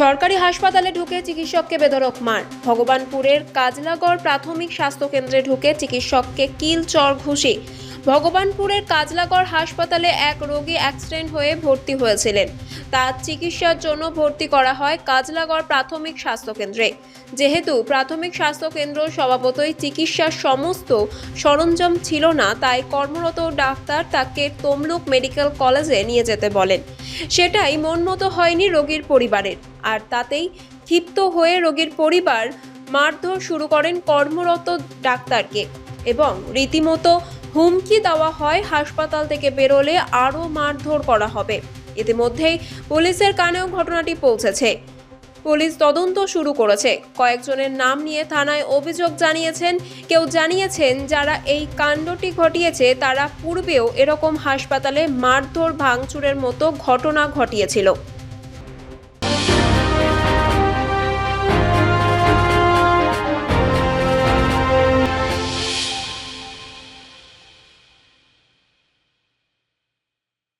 সরকারি হাসপাতালে ঢুকে চিকিৎসককে বেধরক মার। ভগবানপুরের কাজলাগড় প্রাথমিক স্বাস্থ্যকেন্দ্রে ঢুকে চিকিৎসককে কিল চর ঘুষি। ভগবানপুরের কাজলাগড় হাসপাতালে এক রোগী অ্যাক্সিডেন্ট হয়ে ভর্তি হয়েছিলেন। তার চিকিৎসার জন্য ভর্তি করা হয় কাজলাগড় প্রাথমিক স্বাস্থ্যকেন্দ্রে যেহেতু প্রাথমিক স্বাস্থ্যকেন্দ্র স্বভাবতই চিকিৎসার সমস্ত সরঞ্জাম ছিল না, তাই কর্মরত ডাক্তার তাকে তমলুক মেডিকেল কলেজে নিয়ে যেতে বলেন। সেটাই মন মতো হয়নি রোগীর পরিবারের। আর তাতেই ক্ষিপ্ত হয়ে রোগীর পরিবার মারধর শুরু করেন কর্মরত ডাক্তারকে। এবং রীতিমতো হুমকি দেওয়া হয় হাসপাতাল থেকে বেরোলে আরও মারধর করা হবে। ইতিমধ্যেই পুলিশের কানেও ঘটনাটি পৌঁছেছে। পুলিশ তদন্ত শুরু করেছে। কয়েকজনের নাম নিয়ে থানায় অভিযোগ জানিয়েছেন, কেউ জানিয়েছেন যারা এই কাণ্ডটি ঘটিয়েছে তারা পূর্বেও এরকম হাসপাতালে মারধর ভাঙচুরের মতো ঘটনা ঘটিয়েছিল।